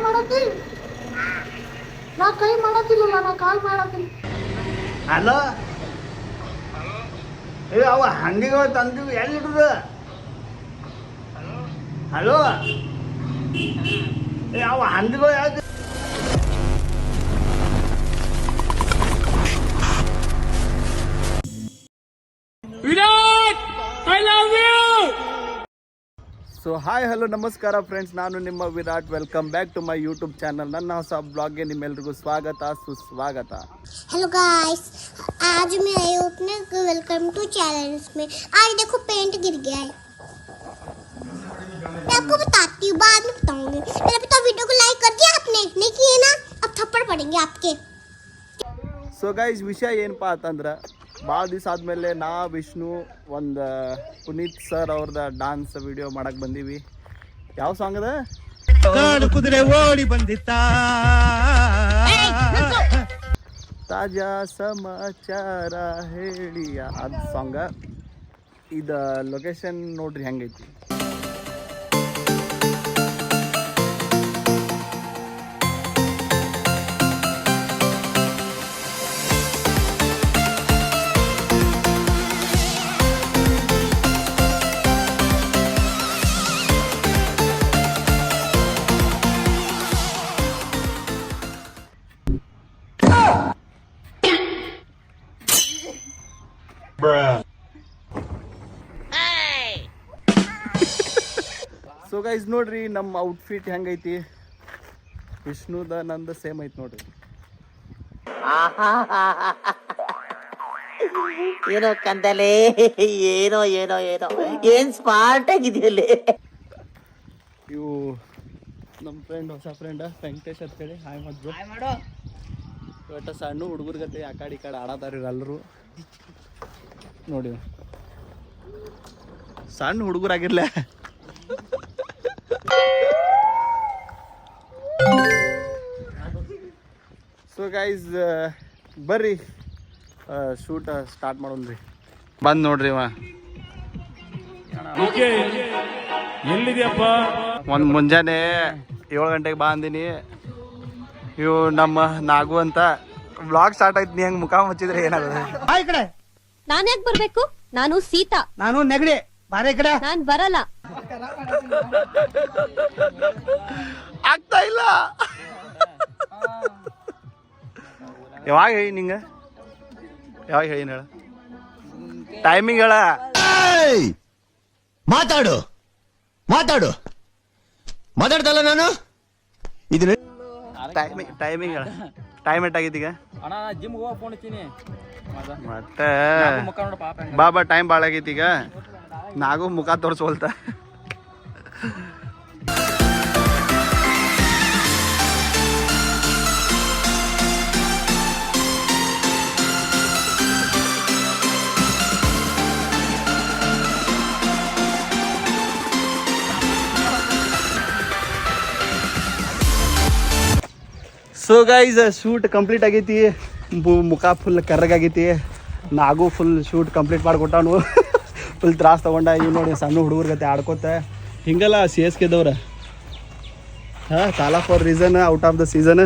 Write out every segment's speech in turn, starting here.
ಮಾಡತ್ತಿ ನಾ ಕೈ ಮಾಡತ್ತಿಲ್ಲ ನಾ ಕಾಲ್ ಮಾಡತ್ತೀನಿ ಹಲೋ? ಏ ಅವ ಹಂಡಿಗಳು ಎಲ್ಲಿ ಎಲ್ಲಿಡುದು ಹಲೋ? ಏ ಅವ ಹಂದಿಗಳು ಯಾವ್ದು? ಸೊ ಹಾಯ್ ಹಲೋ ನಮಸ್ಕಾರ ಫ್ರೆಂಡ್ಸ್ ನಾನು ನಿಮ್ಮ Virat welcome back to my YouTube channel ನನ್ನ ಹೊಸ ಬ್ಲಾಗ್ಗೆ ನಿಮ್ಮೆಲ್ರಿಗೂ ಸ್ವಾಗತ ಸುಸ್ವಾಗತ हेलो गाइस आज मैं आई हूँ अपने वेलकम टू चैलेंज में आज देखो पेंट गिर गया है मैं आपको बताती हूँ बाद में बताऊंगी मेरे पिता वीडियो को लाइक कर दिया आपने नहीं किए ना अब थप्पड़ पड़ेंगे आपके ಸೊ ಗೈಸ್ ವಿಷಯ ಏನಪ್ಪಾ ಅಂತಂದ್ರೆ ಭಾಳ ದಿವಸ ಆದಮೇಲೆ ನಾ ವಿಷ್ಣು ಒಂದು ಪುನೀತ್ ಸರ್ ಅವ್ರದ ಡಾನ್ಸ್ ವಿಡಿಯೋ ಮಾಡಕ್ಕೆ ಬಂದೀವಿ. ಯಾವ ಸಾಂಗ್ ಅದ? ಕುದುರೆ ಓಡಿ ಬಂದಿತ್ತ? ತಾಜಾ ಸಮಾಚಾರ ಹೇಳಿ ಅದು ಸಾಂಗ ಇದು ಲೊಕೇಶನ್ ನೋಡ್ರಿ ಹೆಂಗೈತಿ. ಸೊ ಗೈಸ್ ನೋಡ್ರಿ ನಮ್ಮ ಔಟ್ಫಿಟ್ ಹೆಂಗೈತಿ? ವಿಷ್ಣುದ ನಂದು ಸೇಮ್ ಐತಿ ನೋಡ್ರಿ. ಏನೋ ಕಂದಲೆ ಏನೋ ಏನೋ ಏನೋ. ಏನ್ ಸ್ಮಾರ್ಟ್ ಆಗಿದೆಯಲ್ಲಿ ಇವು ನಮ್ಮ ಫ್ರೆಂಡ್ ಹೊಸ ಫ್ರೆಂಡ್ ವೆಂಕಟೇಶ್ ಅಂತ ಹೇಳಿ. ಹಾಯ್ ಮಾಡಿದ್ರು ಒಟ್ಟ ಸಣ್ಣ ಹುಡುಗರ ಗತೆ ಆ ಕಡೆ ಈ ಕಡೆ ಆಡತಾರ ಎಲ್ಲರೂ ನೋಡಿ. ಸಣ್ಣ ಹುಡುಗರಾಗಿರ್ಲ. ಸೊ ಗೈಸ್ ಬರ್ರಿ. ಶೂಟ್ ಸ್ಟಾರ್ಟ್ ಮಾಡೋಣ್ರಿ ಬಂದ್ ನೋಡ್ರಿ ಇವ. ಎಲ್ಲಿದ್ಯಪ್ಪ? ಒಂದು ಮುಂಜಾನೆ ಏಳು ಗಂಟೆಗೆ ಬಾ ಅಂದಿನಿ. ಇವು ನಮ್ಮ ನಾಗು ಅಂತ ಬ್ಲಾಗ್ ಸ್ಟಾರ್ಟ್ ಆಯ್ತು ನೀ ಹೆಂಗೆ ಮುಖ ಮುಚ್ಚಿದ್ರೆ ಏನಾಗುತ್ತೆ? ಈ ಕಡೆ. ನಾನ್ ಯಾಕೆ ಬರ್ಬೇಕು? ನಾನು ಸೀತಾ. ನಾನು ನೆಗಡಿ. ಬಾರೆ ಕಡೆ. ನಾನ್ ಬರಲ್ಲ. ಆಗ್ತಾ ಇಲ್ಲ. ಯಾವಾಗ ಹೇಳಿ ನಿಂಗ? ಯಾವಾಗ ಹೇಳಿ ಹೇಳ? ಟೈಮಿಂಗ್ ಹೇಳ. ಮಾತಾಡು. ಮಾತಾಡು. ಮಾತಾಡ್ತಲ್ಲ ನಾನು? ಇದನ್ನ ಟೈಮಿಂಗ್ ಟೈಮಿಂಗ್ ಹೇಳ. ಟೈಮ್ ಎಟ್ ಈಗ ಅಣ್ಣ ಜಿಮ್ ಹೋಗ ಫೋನ್ ಹಚ್ಚೀನಿ. ಮತ್ತೆ ಮುಖ ನೋಡ ಪಾಪ ಹೆಂಗ ಬಾ ಬಾ ಟೈಮ್ ಭಾಳ ಆಗೈತಿ ಈಗ. ನಾಗೂ ಮುಖ ತೋರಿಸೋಲ್ತ ಸೊ ಗೈಸ್ ಶೂಟ್ ಕಂಪ್ಲೀಟ್ ಆಗೈತಿ. ಮುಖ ಫುಲ್ ಕರ್ರಗಾಗೈತಿ. ನಾಗು ಫುಲ್ ಶೂಟ್ ಕಂಪ್ಲೀಟ್ ಮಾಡಿಕೊಟ್ಟವನು ಫುಲ್ ತ್ರಾಸ್ ತಗೊಂಡ. ಇವ್ ನೋಡಿ ಸಣ್ಣ ಹುಡುಗರ ಗತೆ ಆಡ್ಕೋತ. ಹಿಂಗಲ್ಲ ಸಿ ಎಸ್ ಕೆದವ್ರ ಹಾಂ ಸಾಲ for reason out of the season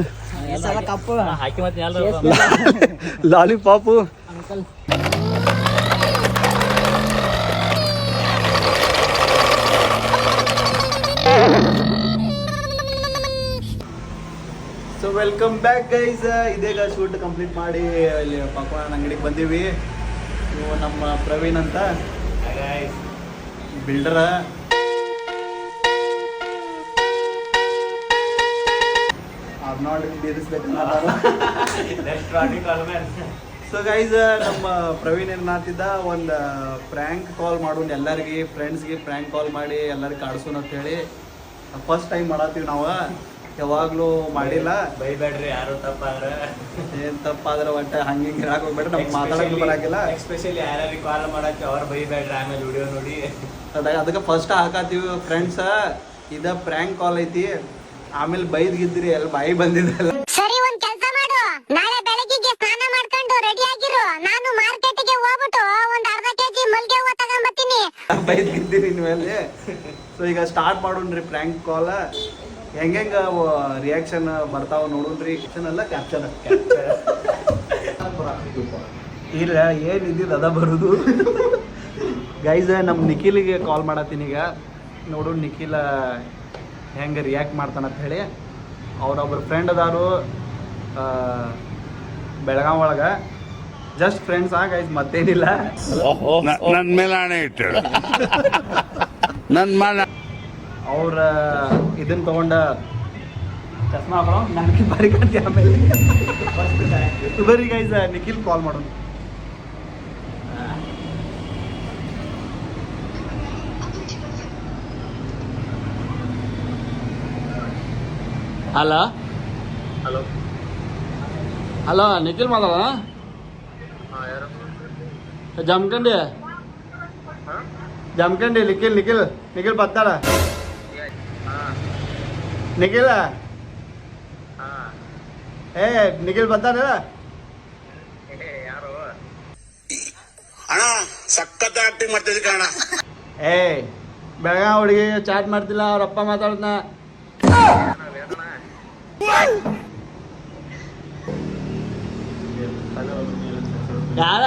lollipop welcome back guys ಇದೀಗ ಶೂಟ್ ಕಂಪ್ಲೀಟ್ ಮಾಡಿ ಇಲ್ಲಿ ಪಾಕೋಣ ಅಂಗಡಿಗೆ ಬಂದೀವಿ. ಇವು ನಮ್ಮ ಪ್ರವೀಣ್ ಅಂತ. ಬಿಲ್ಡರ ಸೊ ಗೈಸ್ ನಮ್ಮ ಪ್ರವೀಣ್ ಏನಾತಿದ್ದ? ಒಂದು ಪ್ರ್ಯಾಂಕ್ ಕಾಲ್ ಮಾಡೋಣ ಎಲ್ಲರಿಗೆ ಫ್ರೆಂಡ್ಸ್ಗೆ ಪ್ರ್ಯಾಂಕ್ ಕಾಲ್ ಮಾಡಿ ಎಲ್ಲರಿಗೆ ಕಾಡ್ಸೋಣ ಅಂತ ಹೇಳಿ. ಫಸ್ಟ್ ಟೈಮ್ ಮಾಡತ್ತೀವಿ ನಾವು. ಯಾವಾಗ್ಲೂ ಮಾಡಿಲ್ಲ. ಬೈಬೇಡ್ರಿ ಯಾರು ತಪ್ಪಾದ್ರೆ. ಏನ್ ತಪ್ಪಾದ್ರೆ ಒಟ್ಟ ಹಂಗೆ ಹಿಂಗೆ ಹೇಳಕ್ ಹೋಗ್ಬೇಡ ನಮ್ಗೆ ಮಾತಾಡಕ್ ಬರಾಕಿಲ್ಲ. ಎಸ್ಪೆಷಲಿ ಯಾರ್ಯಾರಿಗೆ ಕಾಲ್ ಮಾಡಕ್ಕೆ ಅವ್ರು ಬೈಬೇಡ್ರಿ ಆಮೇಲೆ ವಿಡಿಯೋ ನೋಡಿ. ಅದಾಗ ಅದಕ್ಕೆ ಫಸ್ಟ್ ಹಾಕತ್ತೀವಿ ಫ್ರೆಂಡ್ಸ ಇದ ಪ್ರ್ಯಾಂಕ್ ಕಾಲ್ ಐತಿ. ಆಮೇಲೆ ಬೈದ್ ಗಿದ್ರಿ ಎಲ್ಲ ಬಾಯಿ ಬಂದಿದ್ದಲ್ಲ. ಸರಿ ಒಂದ್ ಕೆಲಸ ಮಾಡು. ನಾಳೆ ಬೆಳಗ್ಗೆ ಸ್ನಾನ ಮಾಡ್ಕೊಂಡು ರೆಡಿ ಆಗಿರು. ನಾನು ಮಾರ್ಕೆಟ್ಗೆ ಹೋಗ್ಬಿಟ್ಟು ಒಂದ್ ಅರ್ಧ ಕೆಜಿ ಮಲ್ಗೆ ಹೂವ ತಗೊಂಬತ್ತೀನಿ. ಬೈದ್ ಗಿದ್ದೀರಿ ನೀವೆಲ್ಲಿ ಸೊ ಈಗ ಸ್ಟಾರ್ಟ್ ಮಾಡೋಣ್ರಿ ಪ್ರ್ಯಾಂಕ್ ಕಾಲ್ ಹೆಂಗೆ ರಿಯಾಕ್ಷನ್ ಬರ್ತಾವ ನೋಡಿದ್ರಿ? ರಿಯಾಕ್ಷನ್ ಅಲ್ಲ ಕ್ಯಾಪ್ಚರ್ ಇಲ್ಲ ಏನು ಇದ್ದಿದ್ದು ಅದ ಬರೋದು. ಗೈಸ್ ನಮ್ಮ ನಿಖಿಲಿಗೆ ಕಾಲ್ ಮಾಡತ್ತೀನಿ ಈಗ. ನೋಡು ನಿಖಿಲ ಹೆಂಗೆ ರಿಯಾಕ್ಟ್ ಮಾಡ್ತಾನಂತ ಹೇಳಿ. ಅವ್ರೊಬ್ರು ಫ್ರೆಂಡ್ ಅದಾರು ಬೆಳಗಾವ್ ಒಳಗೆ. ಜಸ್ಟ್ ಫ್ರೆಂಡ್ಸ್ ಆ ಗೈಸ್ ಮತ್ತೇನಿಲ್ಲ. ನನ್ನ ಮೇಲೆ ಆಣೆ ಇಟ್ಟು ನನ್ನ ಮನ ಅವ್ರ ಇದನ್ನ ತಗೊಂಡ ಚಸ್ಮಾ ಹಾಕೊಳ್ಳೋ ನನಗೆ ಬರಿ ಕಾಣ್ತಿ ಆಮೇಲೆ. ಬರಿ ಗೈಸ್ ನಿಖಿಲ್ ಕಾಲ್ ಮಾಡೋಣ. ಹಲೋ ಹಲೋ ಹಲೋ ನಿಖಿಲ್ ಮಾತಾಡ ಜಮ್ಕಂಡಿ? ಜಮ್ಕಂಡಿ ನಿಖಿಲ್ ನಿಖಿಲ್ ನಿಖಿಲ್ ಬತ್ತಾಳ ನಿಖಿಲ್? ಏ ನಿಖಿಲ್ ಬತ್ತಾನ ಅಣ್ಣ ಸಖತ್ ಆಕ್ಟಿಂಗ್ ಮಾಡ್ತಿದ್ದೆ ಕಣ ಏ ಬೆಳಗಾವ್ ಹುಡುಗಿ ಚಾಟ್ ಮಾಡ್ತಿಲ್ಲ ಅವ್ರ ಅಪ್ಪ ಮಾತಾಡ್ದ ಯಾರ?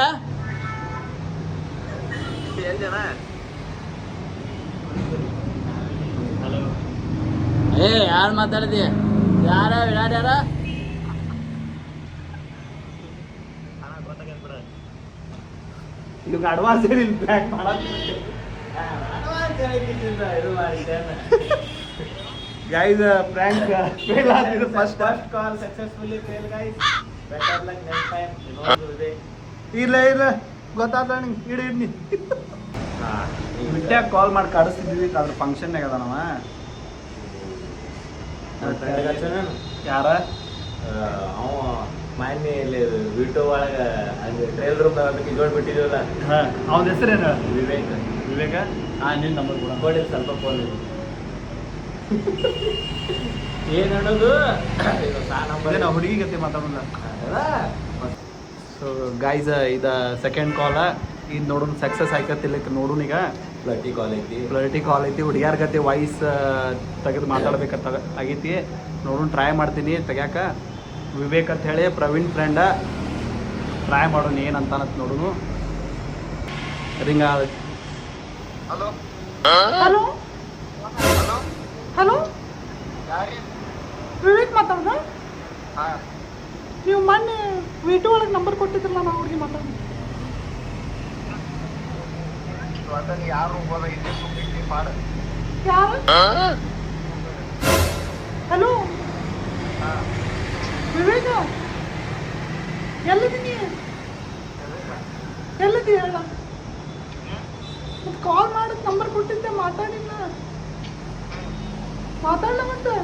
ಏ ಯಾರು ಮಾತಾಡಿದಿ ಯಾರ ವಿರಾಟ್ ಯಾರ? ಇದು ಅಡ್ವಾನ್ಸ್ ಹೇಳಿ back guys prank fail first first call successfully fail guys better luck next time ಇನ್ನೊಂದು ಇದೆ ಇಲ್ಲ ಇಲ್ಲ ಗೊತ್ತಾದ ನಿಂಗೆ. ಇಡಿ ಇಡ್ನಿ ಕಾಲ್ ಮಾಡಿ ಕಳಿಸ್ತಿದ್ವಿ. ಅದ್ರ ಫಂಕ್ಷನ್ ಅದ ನಾವ ಯಾರ? ಅವ ಮಾನ್ಯ ಇಲ್ಲಿ ವಿಟೋ ಒಳಗ ಅಲ್ಲಿ ಟ್ರೈಲ್ ರೂಮ್ ಅದಕ್ಕೆ ಜೋಡ್ ಬಿಟ್ಟಿದ್ವಲ್ಲ ಅವನ ಹೆಸರೇನು ವಿವೇಕ. ವಿವೇಕ? ಹಾ ನಿನ್ ನಂಬರ್ ಕೂಡ. ಕೊಡಿ ಸ್ವಲ್ಪ ಫೋನ್ ಏನ್ ಹೇಳೋದು? ನಂಬರ್. ನಾವು ಹುಡುಗಿ ಗತಿ ಮಾತಾಡೋಣ ಸೊ ಗೈಸ್ ಇದು ಸೆಕೆಂಡ್ ಕಾಲ ಇದು ನೋಡೋಣ ಸಕ್ಸಸ್ ಆಯ್ಕತ್ತಿಲ್ಲ ನೋಡೋಣ ಈಗ. ಫ್ಲಟಿ ಕಾಲ್ ಐತಿ. ಫ್ಲರ್ಟಿ ಕಾಲ್ ಐತಿ ಹುಡುಗ್ಯಾರ ಗತಿ ವಾಯ್ಸ್ ತೆಗೆದು ಮಾತಾಡ್ಬೇಕಂತ ಆಗೈತಿ. ನೋಡೋಣ ಟ್ರೈ ಮಾಡ್ತೀನಿ ತೆಗ್ಯಾಕ. ವಿವೇಕ್ ಅಂತ ಹೇಳಿ ಪ್ರವೀಣ್ ಫ್ರೆಂಡ ಟ್ರೈ ಮಾಡೋಣ ಏನಂತಾನಂತ ನೋಡೋಣ ring hello hello hello Vivek ಮಾತಾಡ್ದ? ನೀವು ಮೊನ್ನೆ ವಿಟು ಒಳಗೆ ನಂಬರ್ ಕೊಟ್ಟಿದ್ರಲ್ಲ ನಾವು ಅವ್ರಿಗೆ ಮಾತಾಡ ಯಾರು ಹಲೋ? ವಿವೇಕ? ಎಲ್ಲಿದ್ದೀನಿ ಎಲ್ಲಿದ್ದೀ ಹೇಳ ಮತ್ತೆ ಕಾಲ್ ಮಾಡಕ್ ನಂಬರ್ ಕೊಟ್ಟಿದ್ದೆ ಮಾತಾಡಿಲ್ಲ. ಮಾತಾಡಲ ಮತ್ತೆ?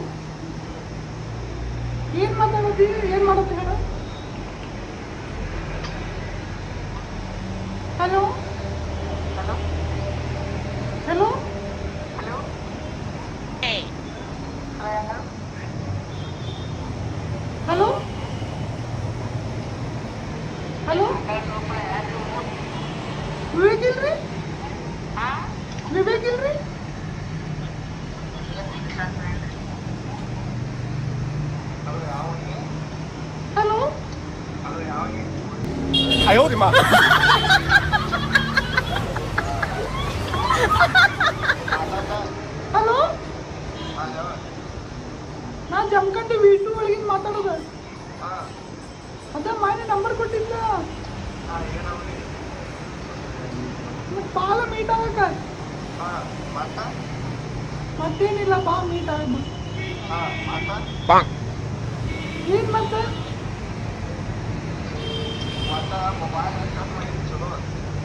ಏನ್ ಮಾತಾಡೋದಿ? ಏನ್ ಮಾಡೋದು ಹೇಳ hello hello hello hello Vivek ಇಲ್ರಿ ವಿವೇಕ್ ಇಲ್ರಿ ಹಲೋ? ಹಲೋ? ನಾನು ಜಮಖಂಡಿ ವೀಟು ಒಳಗಿಂದ ಮಾತಾಡೋದು. ಅದ ಮಾಯನೆ ನಂಬರ್ ಕೊಟ್ಟಿದ್ದ. ಪಾಲ ಮೀಟ್ ಆಗಕ್ಕ? ಮತ್ತೇನಿಲ್ಲ ಬಾ ಮೀಟ್ ಆಗ ಏನ್ ಮತ್ತೆ?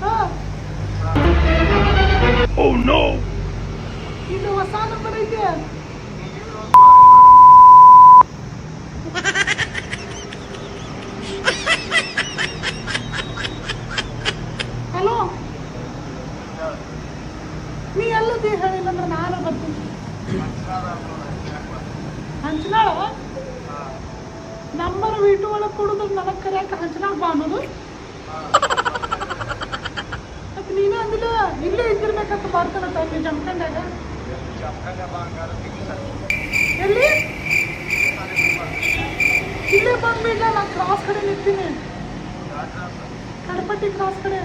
ಹಾ. ಇದು ಹೊಸ ನಂಬರ್ ಐತೆ. ಹಲೋ ನೀ ಎಲ್ಲದಿ ಹೇಳಿಲ್ಲ ಅಂದ್ರೆ ನಾನು ಬರ್ತೀನಿ. ಹಂಚನಾಳ ನಂಬರ್ ವೀಟು ಒಳಗೆ ಕೊಡೋದ್ರೆ ನನಗೆ ಕರೆಯಕ್ಕೆ ಹಂಚನಾಗ ಬಾ ಅನ್ನೋದು ಮತ್ತೆ ನೀನು ಅಂದಿಲ್ಲ, ಇಲ್ಲೇ ಇದ್ದಿರ್ಬೇಕಂತ ಬರ್ತಾನ ತಂಗಿ ಜಮ್ಕಂಡಾಗ ಎಲ್ಲಿ? ಇಲ್ಲೇ ಬಂದ್ಬಿಡ್ಲ ನಾ ಕ್ರಾಸ್ ಕಡೆ ನಿಂತೀನಿ. ಕಡಪಟ್ಟಿ ಕ್ರಾಸ್ ಕಡೆ.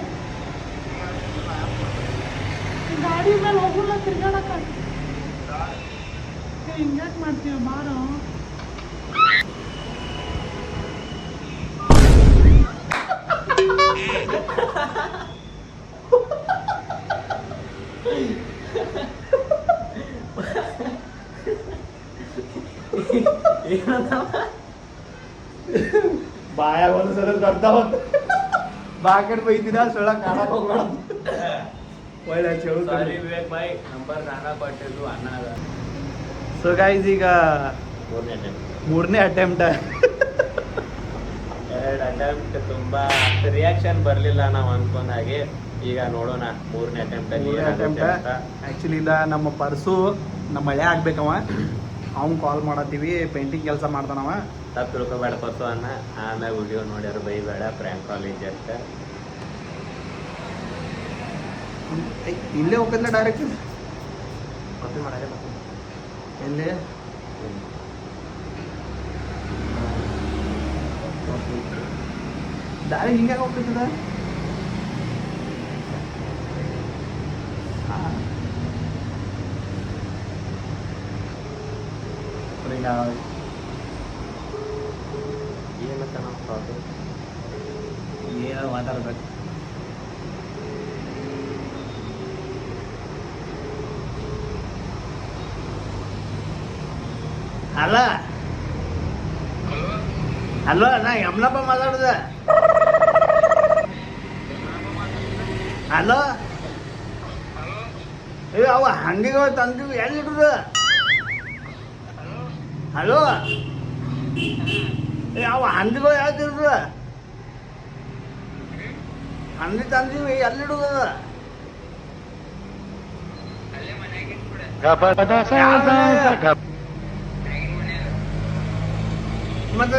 ಗಾಡಿ ಮೇಲೆ ಹೋಗಲ್ಲ, ತಿರ್ಗಾಡಕ್ಕ. ಹಿಂಗ್ಯಾಕೆ ಮಾಡ್ತೀವಿ ಬಾರೋ. ಬಾಯಾಗ ಒಂದು ಸಲ ಬರ್ತಾ ಹೋತ ಬಾಕಡ್ ಸೊಳ್ಳ ಕಾಣಕ್ ಹೋಗ್ಬೇಡ. ಒಳ್ಳೆ ಸಾರಿ ವಿವೇಕ್ ಬಾಯ್ ನಂಬರ್ ನಾನಾ ಕೊಟ್ಟಿದ್ದು ಅಣ್ಣ ಸೊ ಗೈಸ್ ಈಗ ಮೂರನೇ ಅಟೆಂಪ್ಟ್ ಎರಡು ಅಟೆಂಪ್ಟ್ ತುಂಬಾ ರಿಯಾಕ್ಷನ್ ಬರಲಿಲ್ಲ ನಾವು ಅನ್ಕೊಂಡ ಹಾಗೆ. ಈಗ ನೋಡೋಣ ಮೂರನೇ ಅಟೆಂಪ್ಟ್ ಅಲ್ಲಿ ಅಟೆಂಪ್ಟ್ ಆ್ಯಕ್ಚುಲಿ ಇಲ್ಲ ನಮ್ಮ ಪರ್ಸು ನಮ್ಮ ಮಳೆ ಆಗ್ಬೇಕವ. ಅವ್ನು ಕಾಲ್ ಮಾಡತ್ತೀವಿ ಪೇಂಟಿಂಗ್ ಕೆಲಸ ಮಾಡ್ತಾನವ. ತಪ್ಪು ತಿಳ್ಕೊಬೇಡ ಪರ್ಸು ಅನ್ನ. ಆಮೇಲೆ ವಿಡಿಯೋ ನೋಡ್ಯಾರ ಬೈಬೇಡ ಪ್ರ್ಯಾಂಕ್ ಕಾಲೇಜ್ ಅಂತ. ಏಯ್, ಇಲ್ಲೇ ಹೋಗೋದಿಲ್ಲ ಡೈರೆಕ್ಟ್ ಕಾಪಿ ಮಾಡಾಕ ಎಲ್ಲಿ? ದಾರಿ ಹಿಂಗೆ ಹೋಗ್ತದ ಏನಂತ ನಾವು ಕಾಪಿ ಮಾತಾಡ್ಬೇಕು. ಅಲ್ಲ? ಹಲೋ ನಾ ಯಮ್ಲಪ್ಪ ಮಾತಾಡುದ. ಹಲೋ ಏ ಅವ ಹಂಡಿಗಳು ಎಲ್ಲಿ ಎಲ್ಲಿಡುದ ಹಲೋ ಏ ಅವ ಹಂದಿಗಳು ಯಾವ್ದಿರುದ ಹಂದಿ ತಂದೀವಿ ಎಲ್ಲಿಡುದ ಮತ್ತೆ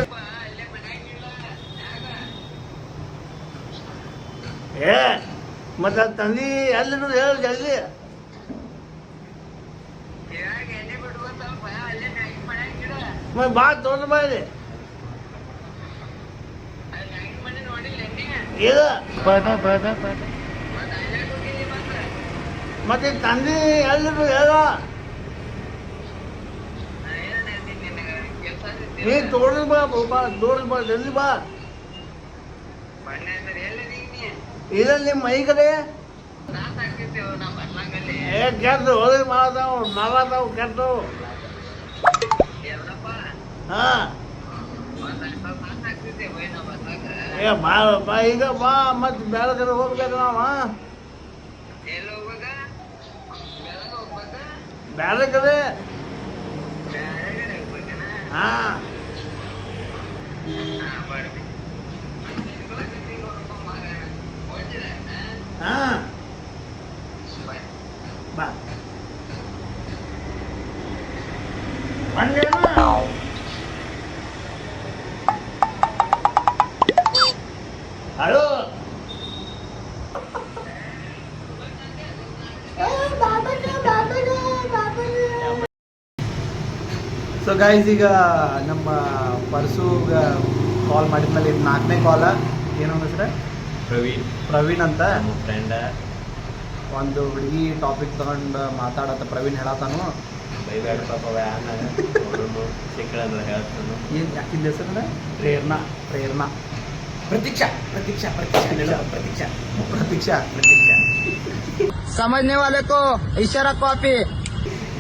ಏ ಮತ್ತೆ ತಂದಿ ಎಲ್ಲಿಡುದು ಹೇಳು ಜಲ್ದಿ. ಮತ್ತೆ ಬಾ ತೊಗೊಂಡು ಬಾ ಇಲ್ಲಿ ಇದು ಮತ್ತೆ ತಂದಿ ಎಲ್ಲಿಡು ಹೇಳ ನೀ ತೋಡಿ ಬಾ ಬಾ ತೋಡಿ ಬಾ ಜಲ್ದಿ ಬಾ. ಇದಲ್ಲಿ ಮೈ ಕಡೆ ಏ ಕೆಟ್ಟು ಹೋದ್ರೆ ಮಾಡತಾವ ಮಾಡತಾವ ಕೆಟ್ಟು ಹಾ. ಏ ಬಾ ಬಾ ಈಗ ಬಾ ಮತ್ತೆ ಬೇರೆ ಕಡೆ ಹೋಗ್ಬೇಕು ನಾವ ಬೇರೆ ಕಡೆ ಹಾ ಹಾ ಬಾ ಬಂದೇನ ಹಲೋ ಸೊ ಗೈಸ್ ಈಗ ನಮ್ಮ ಪರ್ಸುಗ ಕಾಲ್ ಮಾಡಿದ್ಮೇಲೆ ಇದು ನಾಲ್ಕನೇ ಕಾಲ ಏನು ಹೆಸರು ಪ್ರವೀಣ್. ಪ್ರವೀಣ್ ಅಂತ? ನಮ್ಮ ಫ್ರೆಂಡ ಒಂದು ಹುಡುಗಿ ಟಾಪಿಕ್ ತಗೊಂಡು ಮಾತಾಡತ್ತ ಪ್ರವೀಣ್ ಹೇಳತ್ತಾನು. ಬೈಬೇಡ ಪಾಪ ವ್ಯಾನ್ ಸಿಕ್ಕಳಂದ್ರೆ ಹೇಳ್ತಾನು. ಏನು ಯಾಕಿಂದ ಹೆಸರು ಪ್ರೇರಣಾ ಪ್ರೇರಣಾ. ಪ್ರತೀಕ್ಷಾ ಪ್ರತೀಕ್ಷಾ ಪ್ರತೀಕ್ಷಾ ಪ್ರತೀಕ್ಷಾ. ಪ್ರತೀಕ್ಷಾ ಪ್ರತೀಕ್ಷಾ. ಸಮಜ್ನೆ ವಾಲೆ ಕೋ ಇಶಾರಾ ಕಾಪಿ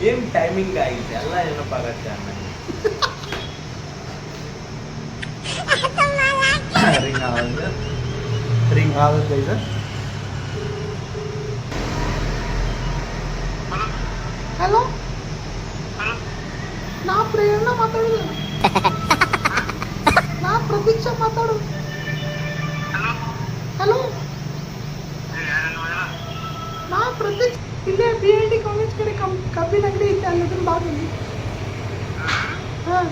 ಏನ್ ಟೈಮಿಂಗ್ ಆಗಿದೆ? ಎಲ್ಲ ನೆನಪಾಗತ್ತೆ ಅಣ್ಣ? ರಿಂಗ್ ಆಗುತ್ತೆ ರಿಂಗ್ ಆಗುತ್ತೆ ಇದು. ಹಲೋ ನಾ ಪ್ರೇರಣಾ ಮಾತಾಡುದು. ನಾ ಪ್ರತೀಕ್ಷಾ ಮಾತಾಡು ಹಲೋ ನಾ ಪ್ರತೀಕ್ಷ ಇಲ್ಲೇ ಬಿ ಎಲ್ ಡಿ ಕಾಲೇಜ್ ಕಡೆ ಕಂ ಕಬ್ಬಿನ ಅಂಗಡಿ ಐತೆ ಅಲ್ಲಿದ್ರ ಬಾಗಿಲಿ. ಹಾಂ.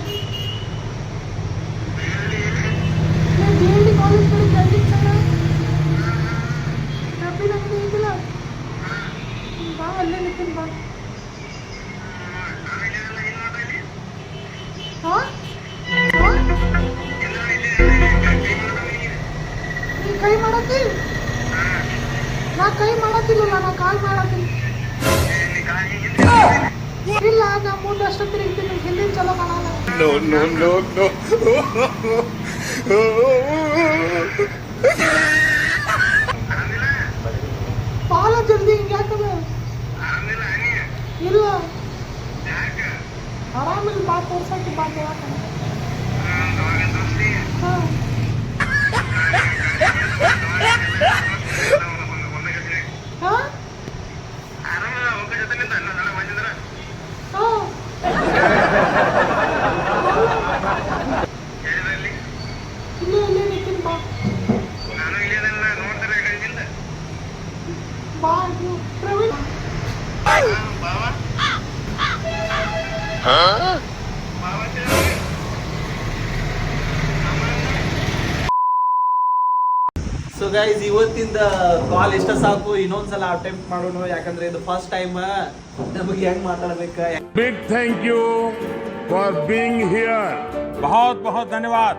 ಬಾ ಅಲ್ಲೇ ಬಾ ಕೈ ಮಾಡತ್ತಿ ನಾ ಕೈ ಮಾಡತ್ತಿಲ್ಲ ನಾ ಕಾಲ್ ಮಾಡತ್ತೀನಿ ಇಲ್ಲ ನಾ ಮುಂದೆ ಅಷ್ಟು ತಿರುಗ್ತೀನಿ ಹಿಂದಿನ ಚಲೋ ಕಾಣಲ್ಲ ತೋರ್ಸಕ್ಕೆ ಬಾ ಹೇಳಕ್ಕೆ ಹಾಂ ಹಾಂ ಹಾಂ ಇಲ್ಲೇ ಇಲ್ಲೇ ನಿಂತೀನಿ ಬಾ ಬಾ ಇದು ಪ್ರವೀಣ್ ಸೊ ಗೈಸ್ ಇವತ್ತಿಂದ ಕಾಲ್ ಇಷ್ಟ ಸಾಕು ಇನ್ನೊಂದ್ಸಲ ಅಟೆಂಪ್ಟ್ ಮಾಡೋಣ ಯಾಕಂದ್ರೆ ಇದು ಫಸ್ಟ್ ಟೈಮ್ ನಮಗೆ ಹೆಂಗ್ ಮಾತಾಡ್ಬೇಕ? Big thank you for being here ಬಹುತ್ ಬಹುತ್ ಧನ್ಯವಾದ